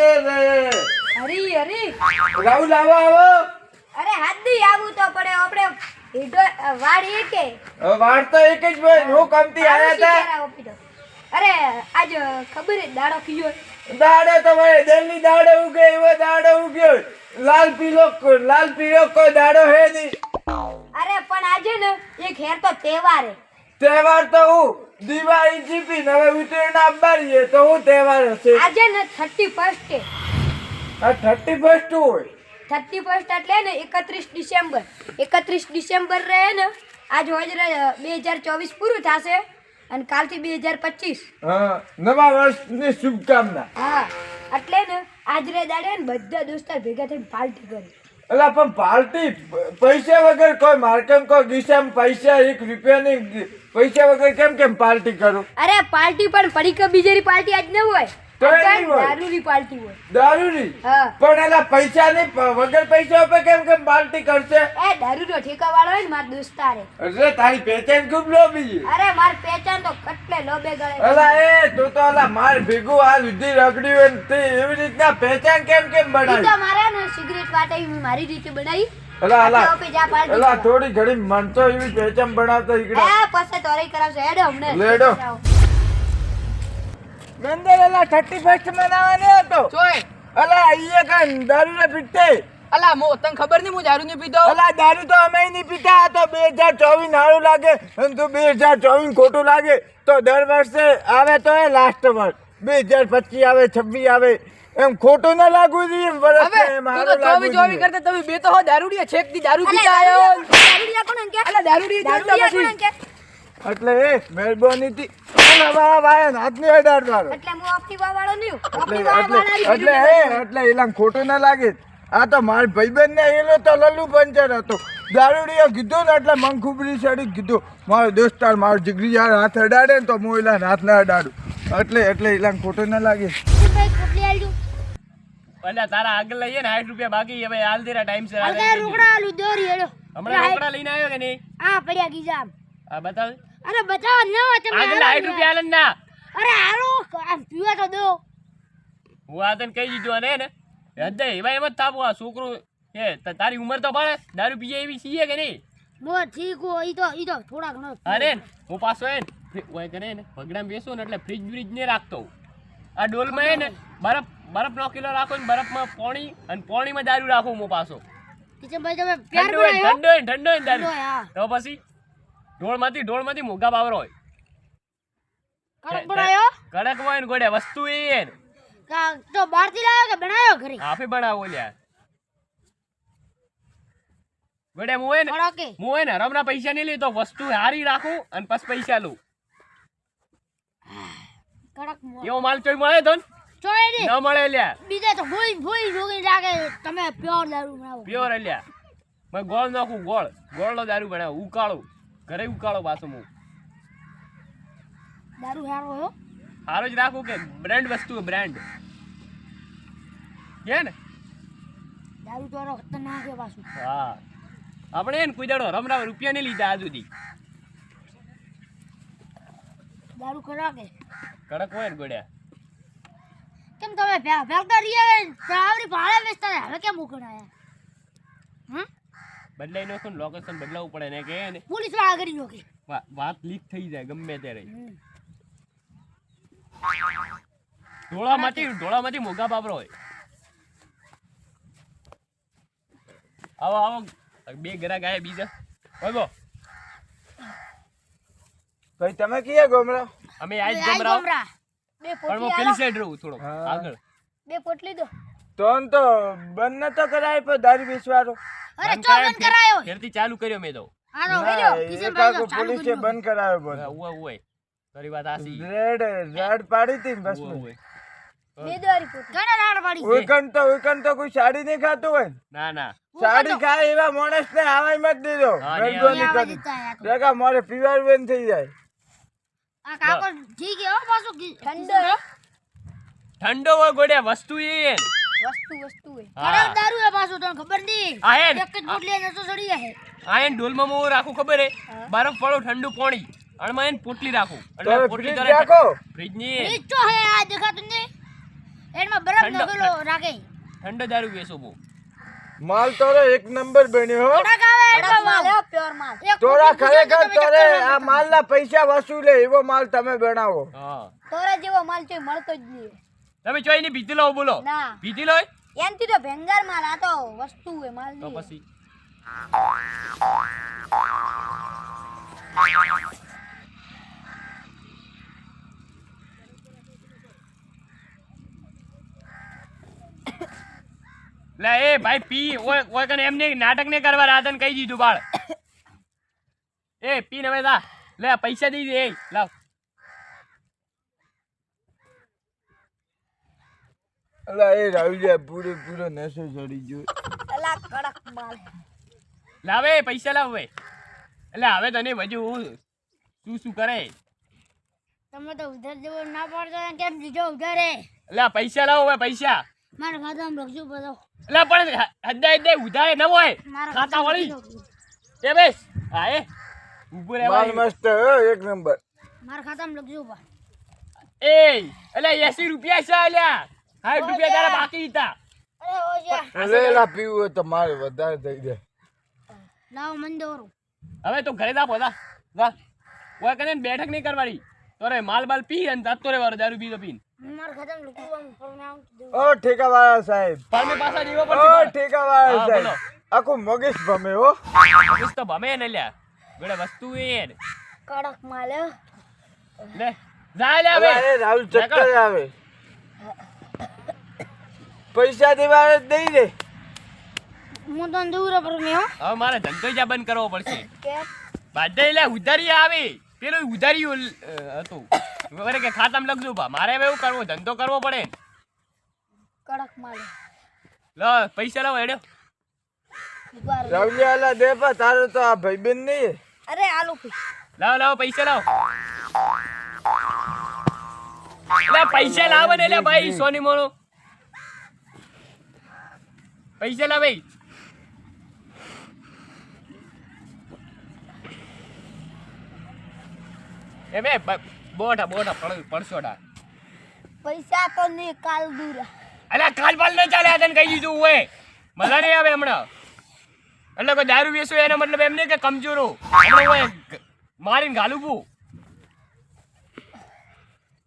રે રે. હરી હરી રાહુલ આવો આવો. અરે હાદી આવું તો પડે આપણે હીટો વાડ એ કે હવે તો એક જ ભાઈ હું કમતી આયા હતા. અરે આજ ખબર હે દાડો કીયો દાડો તો ભાઈ દિલ્હી દાડો ઉગે એવો દાડો ઉગ્યો લાલ પીલો લાલ પીળો કોઈ દાડો હે નહીં. અરે પણ આજે ને એક હેર તો તહેવાર હે. તહેવાર તો હું? દિવાળી જીતી હવે ઉત્તરાયણ આવવાની તો હું તહેવાર હશે? આજે ને થર્ટી ફર્સ્ટ આ થર્ટી ફર્સ્ટ હોય? થર્ટી ફર્સ્ટ એટલે ને એકત્રીસ ડિસેમ્બર. એકત્રીસ ડિસેમ્બર રહે ને આજ હોજ બે હજાર ચોવીસ પૂરું થશે અને કાલથી બે હજાર પચીસ. હા નવા વર્ષની શુભકામના. હા એટલે ને આજરે દાડે ને બધા દોસ્તાર ભેગા થઈને પાર્ટી કરી. અલા પણ પાર્ટી પૈસા વગર કોઈ માર્કેટ કોઈ ગીસામ પૈસા એક રૂપિયાની પૈસા વગર કેમ કેમ પાર્ટી કરું? અરે પાર્ટી પણ પડી કે બીજેરી પાર્ટી આજ ન હોય. દારૂની પાર્ટી હોય. દારૂની? પણ એલા પૈસા નહીં વગર પૈસા ઉપર કેમ કેમ પાર્ટી કરશે? એ દારૂનો ઠેકા વાળો હોય ને મારા દોસ્તાર. અરે તારી પહેચાન ખૂબ લોબી અરે માર પહેચાન તો કટલે લોબે ગળે. અલા એ તું તો અલા માર ભેગું આ સુધી રગડ્યું એવી રીતના પહેચાન કેમ કેમ તો બનાવી? મારા સિગરેટ વાટાઈ મેં મારી રીતે બનાવી. અલા અલા અલા થોડી ઘડી મન તો એવી પેચમ બનાવતો ઈકડે એ પછી તોરી કરાવશે હેડો હમણે. લેડો. ગંદર અલા થર્ટી ફર્સ્ટ હતો ચોય. અલા અહીંયા કાંઈ દારૂ ને પીતે અલા મો તને ખબર નહીં હું દારૂ નહીં પીતો અલા દારૂ તો અમે નહીં પીતા. આ તો બે હજાર ચોવીસ સારું લાગે. અને તું બે હજાર ચોવીસ ખોટું લાગે. તો દર વર્ષે આવે તો એ લાસ્ટ વર્ષ. બે હજાર પચીસ આવે છવ્વીસ આવે એમ ખોટું ના લાગવું જોઈએ તો ચોવી લાગવું ચોવી જોઈએ. કરતા તમે બે તો હો દારૂડિયા છેકથી દારૂ પીતા આવ્યો દારૂડિયા કોણ અંકે? અલા દારૂડિયા દારૂડિયા કોણ અંકે? એટલે એ મહેરબાની થી. મારો એટલે હું ઓપ્ટિવા વાળો નહીં એટલે એટલે એટલે એ એટલે એલા ખોટું ના લાગે. આ તો માર ભાઈબંધ ને એલો તો લલ્લુ પંચર હતો. દારૂડિયો કીધું ને એટલે મન ખુબરી ચડી કીધું મારો દોસ્તાર મારો જીગરી યાર હાથ અડાડે ને તો હું એલા હાથ ના અડાડું. એટલે એટલે એલા ખોટો ના લાગે. ભાઈ અલ્યા તારા આગળ લઈએ ને સાઠ રૂપિયા બાકી હવે હાલ દેરા ટાઈમ છે અરે રોકડા આલું દોરી હેડો. હમણાં રોકડા લઈને આવ્યો કે નહીં? હા પડ્યા ગીજામ હા બતાવ. અરે બતાવ ન તમે આગળ સાઠ રૂપિયા આલન ના અરે હાલો આમ પીવા તો દો. હું આ તને કહી દીધું અને ને? હદે એવા એમ જ થાપું આ છોકરું એ ત- તારી ઉંમર તો પડે દારૂ પીએ એવી છીએ કે નહીં? મો ઠીક હો ઈ તો ઈ તો થોડાક ન અરે હું પાછો એ ને ફ્રી- ઓય કરે ને પગડામાં બેસો ને એટલે ફ્રીજ બ્રિજ ને રાખતો આ ડોલમાં એ ને બરફ બરફ નો કિલો રાખો ને બરફમાં પાણી અને પાણીમાં દારૂ રાખું હું પાછો. કિશનભાઈ તમે પ્યાર ઠંડો બનાવ્યો? ઠંડો હોય દારૂ. તો પછી ઢોળમાંથી ઢોળમાંથી મોગા પાવરો હોય. કડક હોય ને ગોડે વસ્તુ એ હે ને. તો બહારથી લાવ્યો કે બનાવ્યો ઘરે? આપે બનાવો લ્યા. ગોડે હું હોય ને હું હોય ને રમના પૈસા નહીં લઈ તો વસ્તુ હારી રાખું અને પછી પૈસા લઉં. કડક એવો માલ ચોઈ મળે તો ને? ચોય ન મળે લ્યા. બીજા તો ભૂઈ ભૂઈ જોગી લાગે. તમે પ્યોર દારૂ બનાવો. પ્યોર લ્યા. મેં ગોળ નાખું ગોળ. ગોળનો દારૂ બનાવું. ઉકાળું. ઘરે ઉકાળો પાછો હું. દારૂ હારો હો. જ રાખું કે બ્રાન્ડ વસ્તુ બ્રાન્ડ. કે ને? દારૂ તો ખતરનાક છે પાછું. હા. આપણે એને કોઈ દાડો રમરા રૂપિયા નહીં લીધા આજ સુધી દારૂ કડક કે કડક હોય ને ગોડ્યા કેમ તમે ભેગા રહ્યા આવરી ભાડે વેચતા હતા, હવે કેમ ઉકળાયા હમ? બદલાઈ નો શું લોકેશન બદલાવવું પડે ને કે ને. પોલીસવાળા કરી નો કે વાત લીક થઈ જાય ગમે ત્યારે. ઢોળામાંથી ઢોળામાંથી મોગા બાબરો હોય. આવો આવો. બે ગ્રાહક આયા બીજા. હોય બો ભાઈ તમે કયા ગોમરા અમે આજ ગમરાવ બે પણ પોટલી હું પેલી સાઈડ રહું થોડો આગળ. બે પોટલી દો. તો ન તો બંધ નતો કરાય પણ દારૂ વેચવાનો અરે ચો બંધ કરાયો ફેર- ફેરથી ચાલુ કર્યો મેં તો. આનો ના, એ કિશનભાઈ કાકો ચાલુ પોલીસે બંધ કરાયો બોલ ઉવા ઉવા. તારી વાત આસી રેડ રેડ પાડી તી બસ ઉવે ઉવે. બે પોટલી. ઘણા રાડ પાડી ઉકન તો ઉકન તો કોઈ સાડી નહીં ખાતું હોય ના? ના સાડી ખાય એવા માણસ ને આવાય મત દીધો કરી દેખા મારે પીવાર બંધ થઈ જાય. આ કાકો ઠીક છે હો ઠંડો ઠંડો હોય ગોડ્યા વસ્તુ એ. વસ્તુ વસ્તુ હે. હા. દારૂ હે પાછું તને ખબર નહીં આ એક જ પોટલી હે તો ચડી જાય આ એને ડોલમાં રાખું ખબર હે? બરફ પડો ઠંડુ પાણી. અને માં પોટલી રાખું. એટલે પોટલી ફ્રીજ તારે રાખો. ફ્રીજની ફ્રીજ તો હે આ દેખાતું નહીં એમાં બરફ રાખે. ઠંડો દારૂ બેસો બહુ માલ તારો એક નંબર બન્યો હો. તોરા તો ખરેખર તોરે આ માલના પૈસા વસૂલે એવો માલ તમે બનાવો. હા. તોરા જેવો માલ ચોય મળતો જ નહીં. તમે ચોઈ ની ભીતી લો બોલો. ના. ભીતી લો એનથી તો ભેંગાર માલ આ તો વસ્તુ હે માલ તો પછી. લે એ ભાઈ પી ઓય ઓય કને એમને નાટક ને કરવા રાધન કહી દીધું બાળ. એ પી ને જા. લે પૈસા દઈ દે એ લાવ. અલા એ રાહુલિયા પૂરે પૂરો નશો ચડી ગયો. અલા કડક માલ લાવે પૈસા લાવ એટલે હવે તને બધું હું શું શું કરે? તમે તો ઉધાર જેવો ના પડતો કેમ દીધો ઉધારે? એટલે પૈસા લાવો હવે પૈસા. મારા ખાતામાં રખજો બધો. એટલે પણ હદાય દે ઉધાય ન હોય. ખાતા વળી. એ બેસ. હા એ. ઊભું માલ મસ્ત એક નંબર. મારા ખાતામાં લખજો બા એ એટલે એસી રૂપિયા છે અલ્યા. સાઠ રૂપિયા તારા બાકી હતા અરે એટલે પીવું હોય તો મારે વધારે થઈ જાય. લાવો મન દોરું હવે તો ઘરે જા બધા જા. ઓય કને બેઠક નહીં કરવાની. તોરે માલ બાલ પી અને તાતો રે વાર દારૂ પીતો પીન. ઓ ઠેકાવાળા સાહેબ. પણ પાછા જીવો ઓ ઠેકાવાળા સાહેબ. આખું મગજ ભમે હો. પણ તો ભમે ને લ્યા. ગોળે વસ્તુ એ કડક માલ લે જા લે હવે. અલા, રાહુલ ચક્કર આવે. પૈસા દેવા દઈ દે. હું તો દૂર પર મેં હવે મારે ધંધો જ બંધ કરવો પડશે? બાધા ઉધારી આવે. પેલું ઉધારી હતું. વરે કે ખાતામાં લખજો બા મારે હવે એવું કરવું ધંધો કરવો પડે. કડક માલ લો પૈસા લાવો. રાહુલિયા અલા દે પા તારો તો આ ભાઈબંધ નહીં અરે આલો લાવો લાવો પૈસા લાવો. લે પૈસા લાવો ને લે ભાઈ સોની મોનો. પૈસા લાવ ભાઈ. એ બે બ- બોઠા બોઠા પડ પડશોટા પૈસા તો નહીં કાલ દૂર. અલા કાલ પાલ ન ચાલે આ તને કહી દીધું હોય મજા નહીં આવે હમણાં. એટલે કોઈ દારૂ વેચો એનો મતલબ એમ નહીં કે કમજોરો. હોય મારીને ગાલું બુ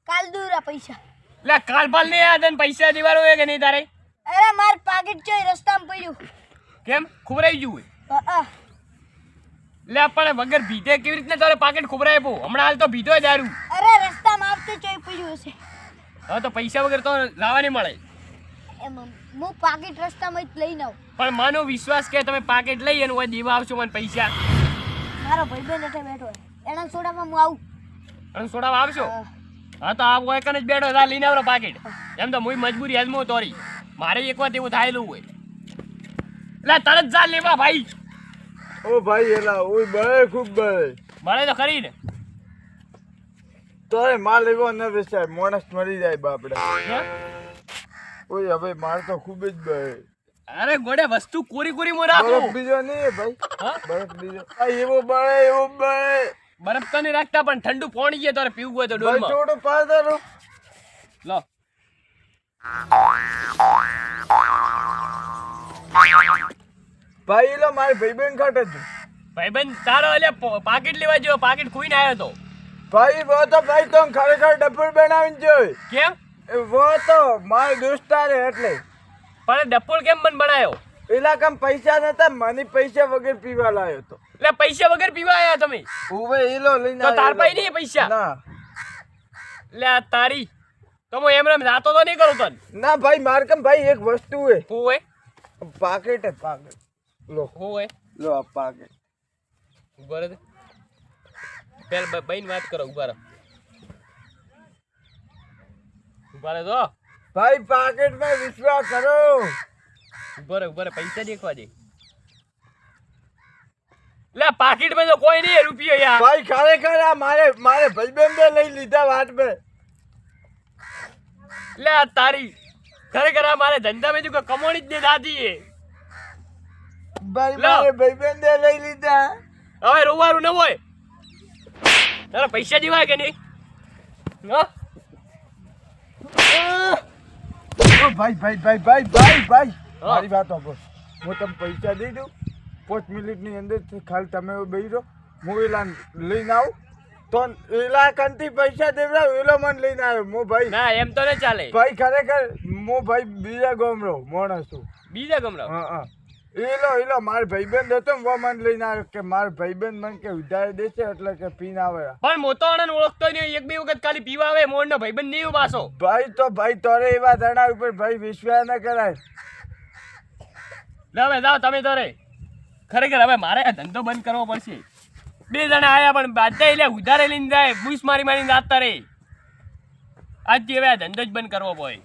કાલ દૂર પૈસા. એટલે કાલ પાલ નહીં આ તને પૈસા દેવાનો હોય કે નહીં તારે? અરે માર પાકીટ ચોય રસ્તામાં પડ્યું. કેમ? ખુબરાઈ ગયું હોય. એટલે પણ વગર ભીધે કેવી રીતના તારે પાકેટ ખોબરાય બહુ હમણાં હાલ તો ભીધો દારૂ. અરે રસ્તામાં આવતો ચોઈ પડ્યું હશે. હવે તો પૈસા વગર તો લાવા નહીં મળે. હું પાકીટ રસ્તામાં જ લઈને આવું. પણ માનો વિશ્વાસ કે તમે પાકેટ લઈ અને હોય દેવા આવશો મને પૈસા. મારો ભાઈબંધ એટલે બેઠો એના સોડામાં હું આવું. અને સોડાવા આવશો? હા. તો આ હોય કને જ બેઠો તા લઈને આવરો પાકેટ. એમ તો મુઈ મજબૂરી આજમો તોરી. મારે એક વાર એવું થાયેલું હોય. એટલે તરત જા લેવા ભાઈ. ઓ ભાઈ એલા ઓય બળે ખૂબ બળે બળે તો ખરી ને. તોય માલ લેવો ન વેચાય માણસ મરી જાય બાપડા. ઓય હવે માર તો ખૂબ જ બળે અરે ગોડે વસ્તુ કોરી કોરી મો રાખો. બીજો નહીં ભાઈ. બરફ બીજો. આ એવો બળે એવો બળે બરફ તો નહીં રાખતા પણ ઠંડુ પોણી ગયે તારે પીવું હોય તો ડોલમાં. થોડું પાદર લો. ભાઈ એલો મારે ભાઈબંધ ખાટે છે ભાઈબંધ તારો એટલે પાકીટ લેવા જેવો પાકીટ ખોઈને આવ્યો તો. ભાઈ વો તો ભાઈ તો ખરેખર ડબ્બલ બનાવીને જોઈ કેમ? એ વો તો મારો દોસ્તાર એટલે. પણ ડપ્પોળ કેમ બન બનાવ્યો પેલા કામ પૈસા નતા મને પૈસા વગર પીવા લાયો તો. એટલે પૈસા વગર પીવા આવ્યા તમે? ઉભે એલો લઈને તો તાર પાઈ પાસે નહીં પૈસા? ના. એટલે તારી તો હું એમ જાતો તો નહીં કરું તને? ના ભાઈ મારકમ ભાઈ એક વસ્તુ હે હું હે પાકેટ હે પાકેટ. લો. હોય? લો આ કે ઊભા રહે પેલ બઈને વાત કરો ઊભા રહો. ઊભા રહે તો? ભાઈ પાકેટમાં વિશ્વાસ કરો. ઊભા રહે ઊભા રહે. પૈસા દેખવા દે. લે પાકીટમાં તો કોઈ નહીં રૂપિયો યાર. ભાઈ ખરેખર આ મારે મારે ભાઈબંધે લઈ લીધા વાત મે લે તારી ખરેખર આ મારે ધંધા માં જો કમોણી જ દે દાદી ભાઈ. મારે ભાઈબંધે લઈ લીધા. હવે રોવાનું ન હોય. તારા પૈસા જીવાય કે નહીં? ભાઈ ભાઈ ભાઈ ભાઈ ભાઈ ભાઈ. મારી વાત આપો હું તમને પૈસા દઈ દઉં. પાંચ મિનિટની અંદર ખાલી તમે બેહી રહો. હું એલા લઈને આવું. તો એલા કંથી પૈસા દેવડાવ એલો મને લઈને આવ્યો. મો ભાઈ. ના એમ તો નહીં ચાલે. ભાઈ ખરેખર મો ભાઈ બીજા ગામ રહું માણસ છું. બીજા ગમરાવ હા હા. એલો એલો માર ભાઈબંધ હતો ને મન લઈને આવ્યો કે માર ભાઈબંધ મને કે ઉધાર દેશે એટલે કે પીને આવે. પણ મોતો આણંદ ઓળખતો નહીં એક બે વખત ખાલી પીવા આવે મોર નો ભાઈબંધ નહીં પાછો ભાઈ તો ભાઈ તોરે એવા ધણા ઉપર ભાઈ વિશ્વાસ ન કરાય. લે હવે જાઓ તમે તો ખરેખર હવે મારે આ ધંધો બંધ કરવો પડશે. બે જણા આયા પણ બાધા એટલે ઉધારે લઈને જાય બુશ મારી મારીને જાતા રે આજથી હવે આ ધંધો જ બંધ કરવો પડે.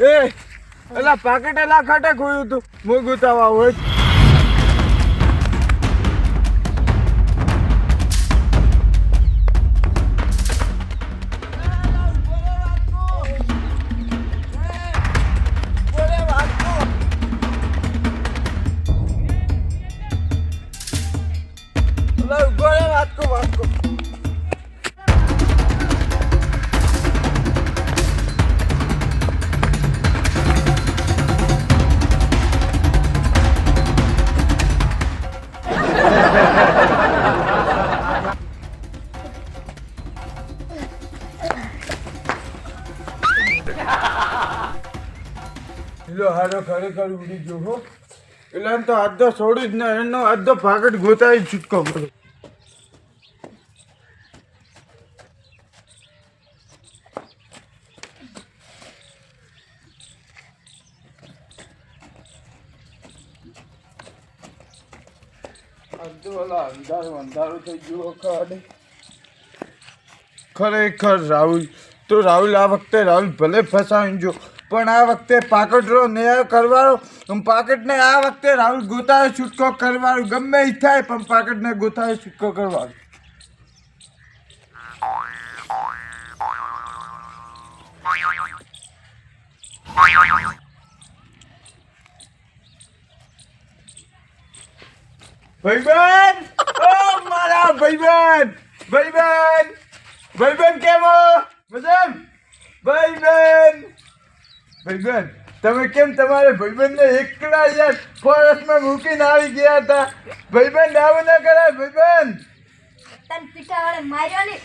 એ એલા પાકેટ એલા ખાટે ખોયું તું. ગુતાવા હોય. ખરેખર ઉડી ગયો હો. એટલે તો અડધો છોડી જ ના એનો અડધો પાકટ ગોતાવી છૂટકો પડ્યો અંધારું અંધારું થઈ ગયું ખાડે. ખરેખર રાહુલ તો રાહુલ આ વખતે રાહુલ ભલે ફસાવી જો પણ આ વખતે પાકટનો ન્યાય કરવાનો પાકટને આ વખતે રાહુલ ગોતાએ છૂટકો કરવાનો ગમે એ થાય, પણ પાકટને ગોતાએ છૂટકો કરવાનો ભાઈબેન ઓ મારા ભાઈબેન ભાઈબેન ભાઈબેન કેમ મજામ? ભાઈબંધ! ભાઈબંધ તમે કેમ તમારે ભાઈબંધને એકલા યાર ફોરેસ્ટમાં મૂકીને આવી ગયા હતા? ભાઈબંધ આવું ના કરાય ભાઈબંધ તને પીઠા માર્યો ને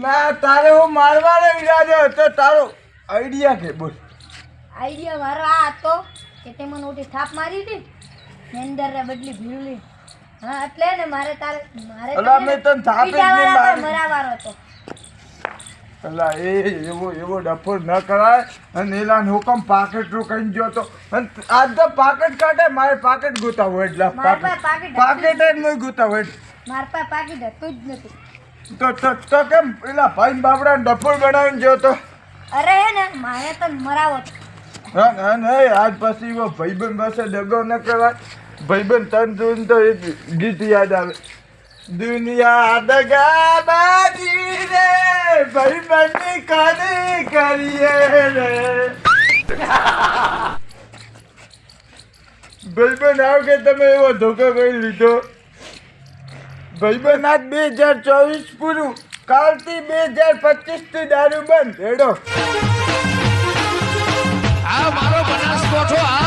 ના તારે હું મારવાનો વિરાજો હતો. તારો આઈડિયા કે બોલ. આઈડિયા મારો આ હતો કે તે મને ઓટી થાપ મારી હતી ને અંદર બદલી ભીડલી હા એટલે ને મારે તારે મારે તને થાપ. મરાવાનો હતો. અલા એ એવો એવો ડફો ન કરાય. અને એલા હુકમ પાકેટ રોકાઈને તો. અને આજ તો પાકેટ કાઢે મારે પાકેટ ગોતાવો એટલે. પાકેટ જ નહીં ગોતાવો એટલે મારા પાસે પાકીટ હતું જ નથી. તો તો તો કેમ એલા ભાઈ બાબડા ડફોર બનાવીને તો? અરે હે ને મારે તો મરાવો. હા હા નહીં આજ પછી એવો ભાઈબંધ પાસે દગો ન કરાય. ભાઈબંધ તન જોઈને તો એક ગીત યાદ આવે. દુનિયા દગા બાજી ભાઈ બંને કરી કરીએ રે ભાઈબંધ આવ કે તમે એવો ધોકો કરી લીધો ભાઈબંધ આજ બે હજાર ચોવીસ પૂરું કાલથી બે હજાર પચીસથી દારૂ બંધ હેડો આ મારો બનાસકોઠો, આ